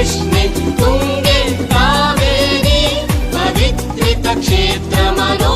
कृष्णे तुङ्गे कावेरी पवित्रितक्षेत्रमनो